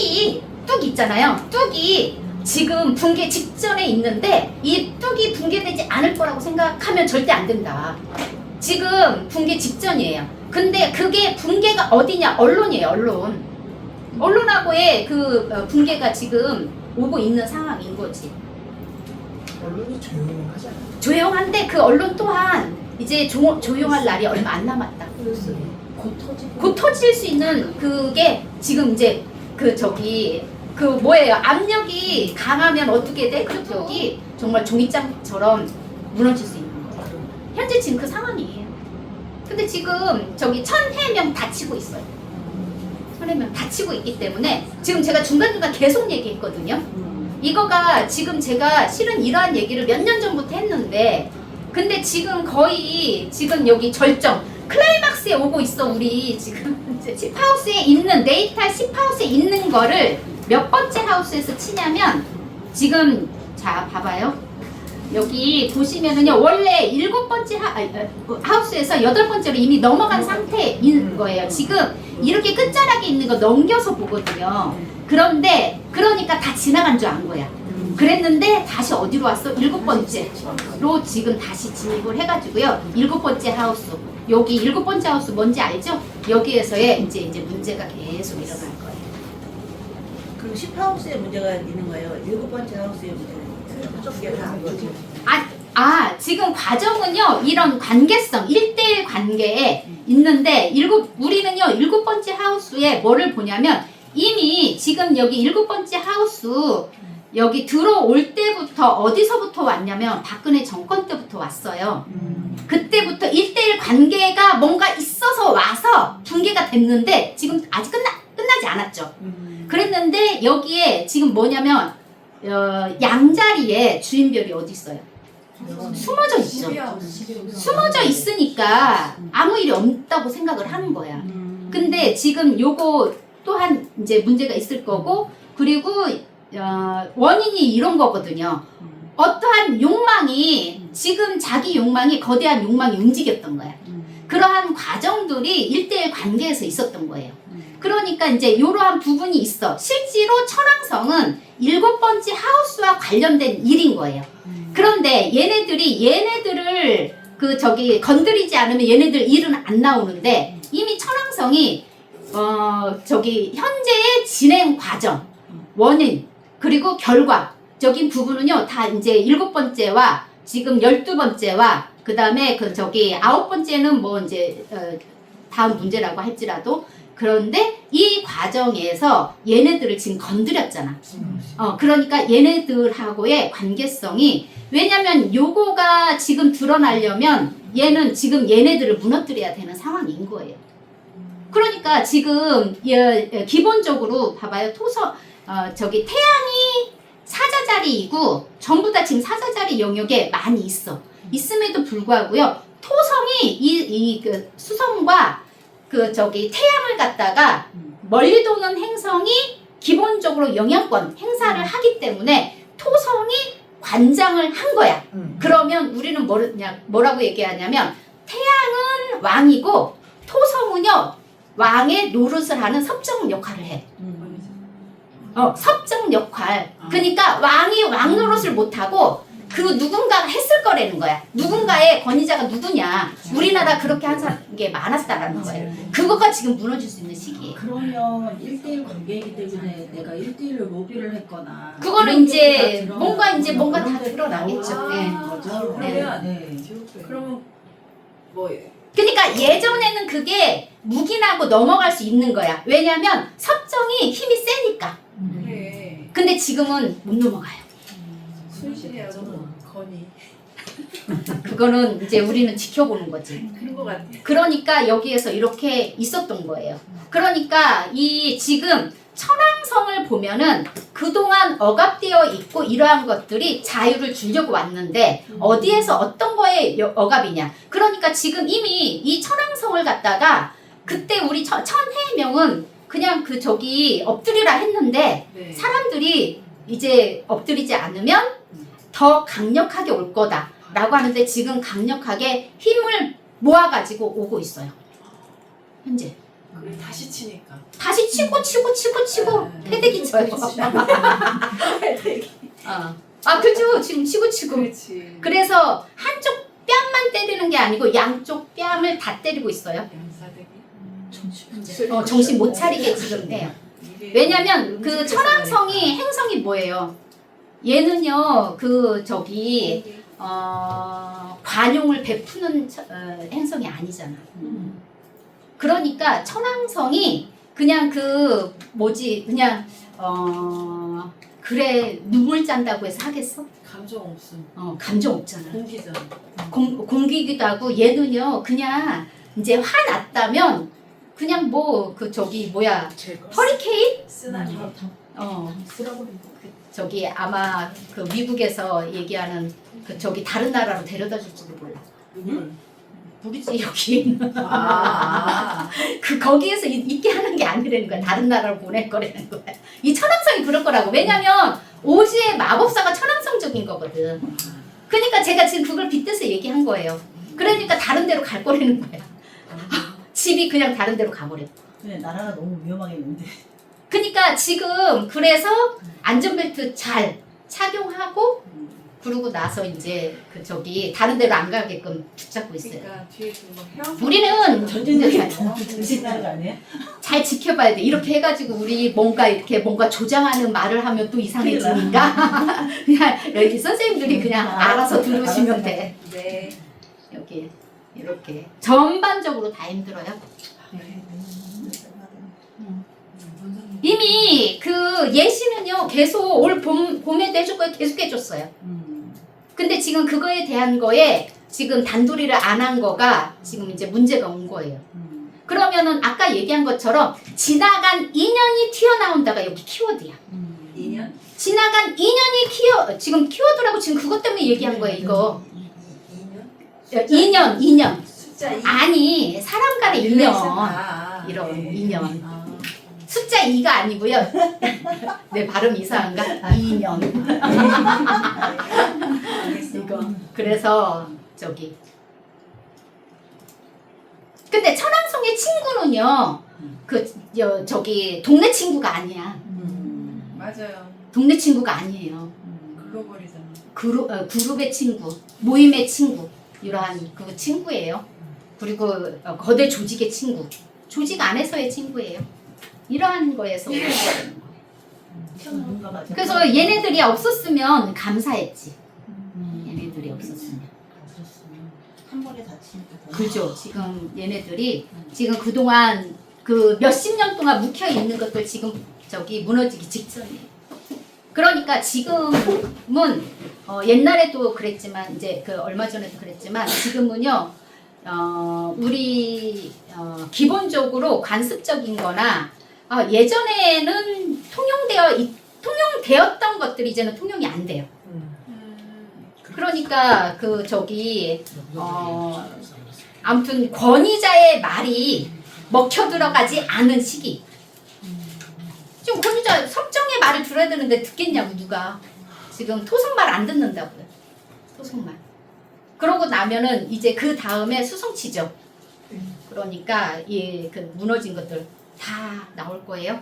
뚝이 뚝 있잖아요. 뚝이 지금 붕괴 직전에 있는데 이 뚝이 붕괴되지 않을 거라고 생각하면 절대 안 된다. 지금 붕괴 직전이에요. 근데 그게 붕괴가 어디냐? 언론이에요, 언론. 언론하고의 그 어, 붕괴가 지금 오고 있는 상황인 거지. 언론이 조용하잖아. 조용한데 그 언론 또한 이제 조, 조용할 날이 얼마 안 남았다. 곧 터질 수 있는 그게 지금 이제 그 저기 그 뭐예요 압력이 강하면 어떻게 돼? 그 벽이 정말 종이장처럼 무너질 수 있는 거예요. 현재 지금 그 상황이에요. 근데 지금 저기 천해 명 다치고 있어요. 천해 명 다치고 있기 때문에 지금 제가 중간중간 계속 얘기했거든요. 이거가 지금 제가 실은 이러한 얘기를 몇 년 전부터 했는데 근데 지금 거의 지금 여기 절정 클라이막스에 오고 있어 우리 지금 이제 10하우스에 있는 네이탈 10하우스에 있는 거를 몇 번째 하우스에서 치냐면 지금 자 봐봐요 여기 보시면은요 원래 일곱 번째 하, 아니, 어, 하우스에서 여덟 번째로 이미 넘어간 상태인 거예요 지금 이렇게 끝자락에 있는 거 넘겨서 보거든요 그런데 그러니까 다 지나간 줄 안 거야 그랬는데 다시 어디로 왔어? 일곱 번째로 지금 다시 진입을 해가지고요. 일곱 번째 하우스. 여기 일곱 번째 하우스 뭔지 알죠? 여기에서의 이제 이제 문제가 계속 일어날 거예요. 그럼 10하우스에 문제가 있는 거예요. 일곱 번째 하우스에 문제가 있는 거예요. 아, 아 지금 과정은요 이런 관계성 1대1 관계에 있는데 일곱 우리는요 일곱 번째 하우스에 뭐를 보냐면 이미 지금 여기 일곱 번째 하우스 여기 들어올 때부터 어디서부터 왔냐면 박근혜 정권 때부터 왔어요. 그때부터 1대1 관계가 뭔가 있어서 와서 붕괴가 됐는데 지금 아직 끝나, 끝나지 않았죠. 그랬는데 여기에 지금 뭐냐면 어, 양자리에 주인별이 어디 있어요? 숨어져 있죠. 숨어져 있으니까 아무 일이 없다고 생각을 하는 거야. 근데 지금 요거 또한 이제 문제가 있을 거고 그리고 어, 원인이 이런 거거든요. 어떠한 욕망이 지금 자기 욕망이 거대한 욕망이 움직였던 거야. 그러한 과정들이 일대일 관계에서 있었던 거예요. 그러니까 이제 이러한 부분이 있어. 실제로 천왕성은 일곱 번째 하우스와 관련된 일인 거예요. 그런데 얘네들이 얘네들을 그 저기 건드리지 않으면 얘네들 일은 안 나오는데 이미 천왕성이 어 저기 현재의 진행 과정 원인 그리고 결과적인 부분은요 다 이제 일곱 번째와 지금 열두 번째와 그 다음에 그 저기 아홉 번째는 뭐 이제 어, 다음 문제라고 할지라도 그런데 이 과정에서 얘네들을 지금 건드렸잖아. 어, 그러니까 얘네들하고의 관계성이 왜냐면 요거가 지금 드러나려면 얘는 지금 얘네들을 무너뜨려야 되는 상황인 거예요. 그러니까 지금 예, 예, 기본적으로 봐봐요. 토서 어, 저기 태양이 사자 자리이고 전부 다 지금 사자 자리 영역에 많이 있어. 있음에도 불구하고요. 토성이 이 이 그 수성과 그 저기 태양을 갖다가 멀리 도는 행성이 기본적으로 영향권 행사를 하기 때문에 토성이 관장을 한 거야. 그러면 우리는 뭐냐, 뭐라고 얘기하냐면 태양은 왕이고 토성은요 왕의 노릇을 하는 섭정 역할을 해. 어, 섭정 역할. 그러니까 왕이 왕 노릇을 못하고 그 누군가가 했을 거라는 거야. 누군가의 권위자가 누구냐. 우리나라 그렇게 한 사람 게 많았다라는 거예요. 그거가 지금 무너질 수 있는 시기예요. 그러면 1대1 관계이기 때문에 내가 1대1로 로비를 했거나 그거는 이제 뭔가 이제 뭔가 다게 드러나겠죠. 나오는 네. 그러면 네. 그러면 뭐 그러니까 예전에는 그게 묵인하고 넘어갈 수 있는 거야. 왜냐면 섭정이 힘이 세니까. 근데 지금은 못 넘어가요. 순신이하고 건이 그거는 이제 우리는 지켜보는 거지. 그런 거 같아. 그러니까 여기에서 이렇게 있었던 거예요. 그러니까 이 지금 천왕성을 보면은 그동안 억압되어 있고 이러한 것들이 자유를 주려고 왔는데 어디에서 어떤 거에 여- 억압이냐. 그러니까 지금 이미 이 천왕성을 갖다가 그때 우리 천, 천해명은 그냥 그 저기 엎드리라 했는데 네. 사람들이 이제 엎드리지 않으면 더 강력하게 올 거다라고 하는데 지금 강력하게 힘을 모아가지고 오고 있어요. 현재. 그걸 다시 치니까. 다시 치고 치고 치고 치고 네. 패대기 쳐요. 그렇지. 어. 아 그죠 지금 치고 치고 그렇지. 그래서 한쪽 뺨만 때리는 게 아니고 양쪽 뺨을 다 때리고 있어요. 정신 어, 정신 못 차리게 지금 해요. 이게 왜냐면 그 천왕성이 행성이 뭐예요? 얘는요 그 저기. 어, 관용을 베푸는 처- 어, 행성이 아니잖아. 음. 그러니까 천왕성이 그냥 그 뭐지 그냥 어 그래 눈물 짠다고 해서 하겠어? 감정 없음. 어 감정 없잖아. 공기잖아. 공, 공기기도 하고 얘는요 그냥 이제 화났다면 그냥 뭐 그 저기 뭐야 허리케인? 쓰나미. 어. 쓸어버리고. 저기 아마 그 미국에서 얘기하는 그 저기 다른 나라로 데려다 줄지도 몰라. 누굴? 모르지 여기 아. 그 거기에서 이- 있게 하는 게 아니라는 거야. 다른 나라로 보낼 거라는 거야. 이 천왕성이 그럴 거라고. 왜냐면 오지의 마법사가 천왕성적인 거거든. 그러니까 제가 지금 그걸 빗대서 얘기한 거예요. 그러니까 다른 데로 갈 거라는 거야 집이 그냥 다른 데로 가버려 근데 나라가 너무 위험하겠는데. 그러니까 지금 그래서 안전벨트 잘 착용하고 그러고 나서 이제 그 저기 다른 데로 안 가게끔 붙잡고 있어요. 그러니까 뒤에 그뭐 헤어. 우리는 아니야. 전진하는 거 아니에요? 잘 지켜봐야 돼. 이렇게 해가지고 우리 뭔가 이렇게 뭔가 조장하는 말을 하면 또 이상해지니까 그냥 여기 선생님들이 그냥 알아서 들으시면 돼. 네. 여기 이렇게 전반적으로 다 힘들어요. 이미 그 예시는요 계속 올 봄 봄에도 해줄 거예요. 계속 해줬어요. 음. 근데 지금 그거에 대한 거에 지금 단도리를 안 한 거가 지금 이제 문제가 온 거예요. 음. 그러면은 아까 얘기한 것처럼 지나간 인연이 튀어나온다가 여기 키워드야. 음. 2년? 지나간 인연이 키워 지금 키워드라고 지금 그것 때문에 얘기한 거예요. 이거 2년? 인연 인연 숫자 2. 아니 사람 간의 인연 아, 이런 네. 인연 아. 숫자 2가 아니고요. 내 발음 이상한가? 인연 알겠어. 이거 그래서 저기 근데 천왕성의 친구는요 그 저, 저기 동네 친구가 아니야 음. 맞아요. 동네 친구가 아니에요 음. 글로벌이잖아. 그룹 어, 그룹의 친구 모임의 친구 이러한 그 친구예요 그리고 어, 거대 조직의 친구 조직 안에서의 친구예요 이러한 거에서. 그래서 얘네들이 없었으면 감사했지 음. 얘네들이 없었으면. 한 번에 다치니까. 더- 그죠. 지금 얘네들이 지금 그동안 그 몇십 년 동안 묵혀 있는 것들 지금 저기 무너지기 직전이에요. 그러니까 지금은 어, 옛날에도 그랬지만 이제 그 얼마 전에도 그랬지만 지금은요 어, 우리 어, 기본적으로 관습적인 거나 어, 예전에는 통용되어 있- 통용되었던 것들이 이제는 통용이 안 돼요. 그러니까 그 저기 어, 아무튼 권위자의 말이 먹혀 들어가지 않은 시기. 지금 권위자 섭정의 말을 들어야 되는데 듣겠냐고 누가 지금 토성 말 안 듣는다고요. 토성 말. 그러고 나면은 이제 그 다음에 수성치죠. 그러니까 이그 무너진 것들 다 나올 거예요.